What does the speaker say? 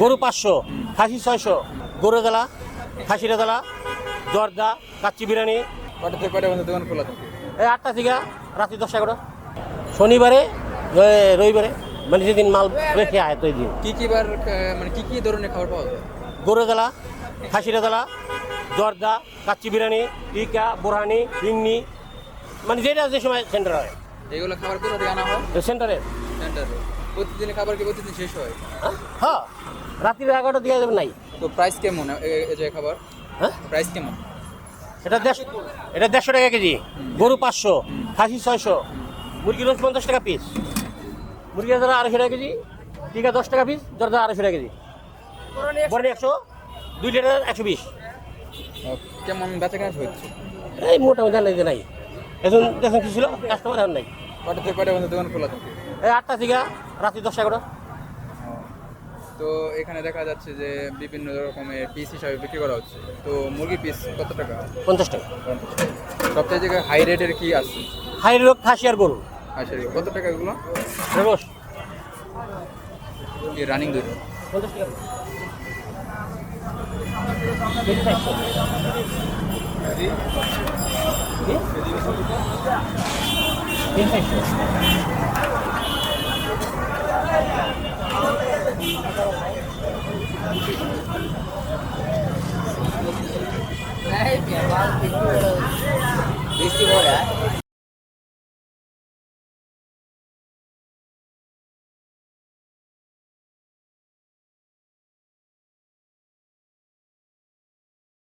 গরু পাঁচশো খাসি ছয়শো গরু দালা খাসিরা দালা জর্দা কাচ্চি বিরিয়ানি। কটা থেকে কটা দোকান খোলা থাকে? এই আটটা থেকে রাত্রি দশটা করে শনিবারে রবিবারে মানে যেদিন মাল রেখে আয় তো দিন। কি কি বার মানে কি কি ধরনের খাবার পাওয়া যায়? গরু দালা খাসিরা দালা জর্দা কাচ্চি বিরিয়ানি টিকা বোরহানি হিংনি মানে যেটা যে সময় সেন্টার হয়। এগুলো খাবার কোথা থেকে আনা হয়? সেন্টারে সেন্টারে প্রতিদিন খাবার কি প্রতিদিন শেষ হয়? হ্যাঁ রাত্রি এগারোটা দিয়ে যাবে নাই। তো প্রাইস কেমন যে খাবার? হ্যাঁ? প্রাইস কেমন? এটা দেড়শো এটা দেড়শো টাকা কেজি। গরু পাঁচশো খাসি ছয়শো মুরগি রোজ পঞ্চাশ টাকা পিস মুরগি ধরা আড়াইশো টাকা কেজি টিকা দশ টাকা পিস জর্দা আড়াইশো টাকা কেজি। বরনি একশো দুই লিটার একশো বিশ। কেমন বেচা কেনা হচ্ছে? এই মোটামুটি জানাই যে নাই। এখন দেখুন কি ছিল কাস্টমার এখন নাই। কটা থেকে কটা দোকান খোলা থাকে? এই আটটা থেকে রাত্রি দশটা এগারো তো এখানে দেখা যাচ্ছে যে বিভিন্ন রকমের পিস হিসাবে বিক্রি করা হচ্ছে। তো মুরগি পিস কত টাকা? পঞ্চাশ টাকা। সবচেয়ে জায়গায় হাই রেটের কি আছে? হাই রোগ খাসি আর গরু। আচ্ছা কত টাকা এগুলো? রোস কি রানিং দুধ? পঞ্চাশ টাকা। কি? কেজি চারশো। Besti bola.